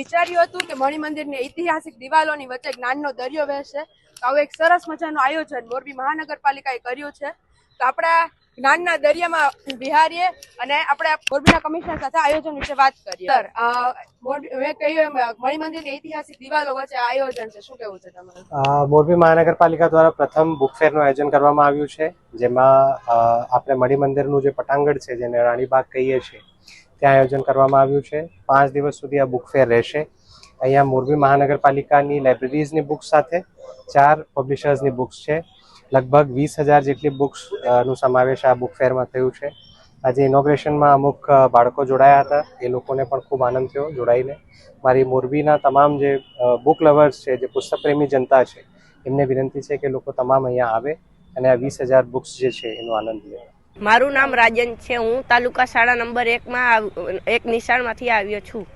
વિચાર્યું હતું કે મણિ મંદિરની ઐતિહાસિક દિવાલોની વચ્ચે જ્ઞાનનો દરિયો વહેશે. તો આવું એક સરસ મજાનું આયોજન મોરબી મહાનગરપાલિકાએ કર્યું છે. તો આપણા જ્ઞાનના દરિયામાં વિહારીએ અને આપણે મોરબીના કમિશનર સાથે આયોજન વિશે વાત કરીએ સર મેં કહ્યું મણિ મંદિરની ઐતિહાસિક દિવાલો વચ્ચે આયોજન છે. શું કેવું છે તમારું? મોરબી મહાનગરપાલિકા દ્વારા પ્રથમ બુક ફેરનું આયોજન કરવામાં આવ્યું છે, જેમાં આપણે મણિ મંદિરનું જે પટાંગણ છે, જેને રાણીબાગ કહીએ છીએ ત્યાં આયોજન કરવામાં આવ્યું છે. પાંચ દિવસ સુધી આ બુક ફેર રહેશે. અહીંયા મોરબી મહાનગરપાલિકાની લાઇબ્રેરીઝની બુક્સ સાથે ચાર પબ્લિશર્સની બુક્સ છે. લગભગ વીસ હજાર જેટલી બુક્સનું સમાવેશ આ બુક ફેરમાં થયું છે. આજે ઇનોગ્રેશનમાં અમુક બાળકો જોડાયા હતા. એ લોકોને પણ ખૂબ આનંદ થયો જોડાઈને. મારી મોરબીના તમામ જે બુક લવર્સ છે, જે પુસ્તક પ્રેમી જનતા છે, એમને વિનંતી છે કે લોકો તમામ અહીંયા આવે અને આ વીસ હજાર બુક્સ જે છે, એનો આનંદ લે. મારું નામ રાજન છે. હું તાલુકા શાળા નંબર એકમાં એક નિશાળમાંથી આવ્યો છું.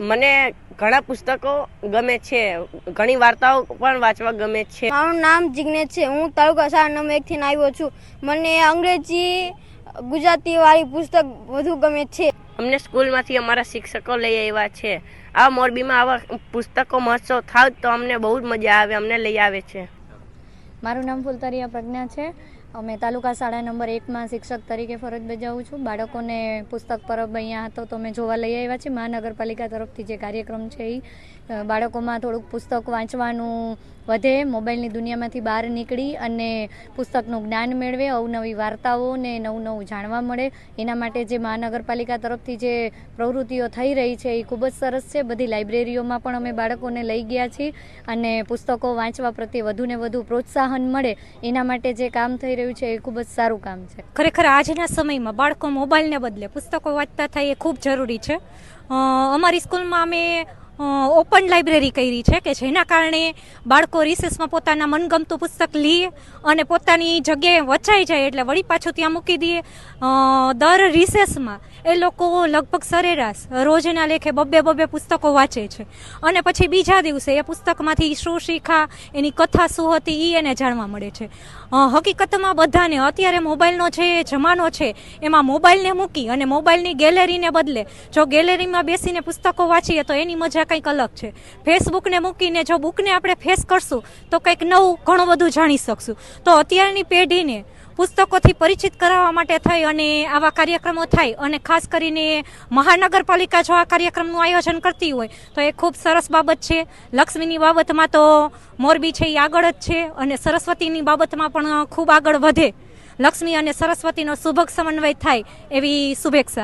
મને ઘણા પુસ્તકો ગમે છે. ઘણી વાર્તાઓ પણ વાંચવા ગમે છે. મારું નામ જિગ્નેશ છે. હું તાલુકા શાળા નંબર એકથી આવ્યો છું. મને અંગ્રેજી ગુજરાતી વાળી પુસ્તક વધુ ગમે છે. અમને સ્કૂલમાંથી અમારા શિક્ષકો લઈ આવ્યા છે. આ મોરબીમાં આવા પુસ્તકો મહોત્સવ થાય તો અમને બહુ જ મજા આવે અમને લઈ આવે છે. મારું નામ ફુલતરિયા પ્રજ્ઞા છે. અમે તાલુકા શાળા નંબર એકમાં શિક્ષક તરીકે ફરજ બજાવું છું. બાળકોને પુસ્તક પરબ અહીંયા હતો તો અમે જોવા લઈ આવ્યા છીએ. મહાનગરપાલિકા તરફથી જે કાર્યક્રમ છે એ બાળકોમાં થોડુંક પુસ્તક વાંચવાનું વધે, મોબાઈલની દુનિયામાંથી બહાર નીકળી અને પુસ્તકનું જ્ઞાન મેળવે, અવનવી વાર્તાઓને નવું નવું જાણવા મળે. એના માટે જે મહાનગરપાલિકા તરફથી જે પ્રવૃત્તિઓ થઈ રહી છે એ ખૂબ જ સરસ છે. બધી લાઇબ્રેરીઓમાં પણ અમે બાળકોને લઈ ગયા છીએ અને પુસ્તકો વાંચવા પ્રત્યે વધુને વધુ પ્રોત્સાહન મળે. એના માટે જે કામ થઈ રહ્યું છે એ ખૂબ જ સારું કામ છે. ખરેખર આજના સમયમાં બાળકો મોબાઈલને બદલે પુસ્તકો વાંચતા થાય એ ખૂબ જરૂરી છે. અમારી સ્કૂલમાં અમે ઓપન લાઇબ્રેરી કરી છે કે જેના કારણે બાળકો રિસેસમાં પોતાના મનગમતું પુસ્તક લે અને પોતાની જગ્યાએ વચાઈ જાય એટલે વળી પાછું ત્યાં મૂકી દઈએ. દર રિસેસમાં એ લોકો લગભગ સરેરાશ રોજના લેખે બબ્બે બબ્બે પુસ્તકો વાંચે છે. અને પછી બીજા દિવસે એ પુસ્તકમાંથી શું શીખા, એની કથા શું હતી એ એને જાણવા મળે છે. હકીકતમાં બધાને અત્યારે મોબાઈલનો જે જમાનો છે, એમાં મોબાઈલને મૂકી અને મોબાઈલની ગેલેરીને બદલે જો ગેલેરીમાં બેસીને પુસ્તકો વાંચીએ તો એની મજા કંઈક અલગ છે. ફેસબુકને મૂકીને જો બુકને આપણે ફેસ કરશું, તો કંઈક નવું, ઘણું બધું જાણી શકશું. તો અત્યારની પેઢીને પુસ્તકોથી પરિચિત કરાવવા માટે થઈ અને આવા કાર્યક્રમો થાય અને ખાસ કરીને મહાનગરપાલિકા જો આ કાર્યક્રમનું આયોજન કરતી હોય, તો એ ખૂબ સરસ બાબત છે. લક્ષ્મીની બાબતમાં તો મોરબી છે એ આગળ જ છે અને સરસ્વતીની બાબતમાં પણ ખૂબ આગળ વધે. લક્ષ્મી અને સરસ્વતીનો સુભગ સમન્વય થાય એવી શુભેચ્છા.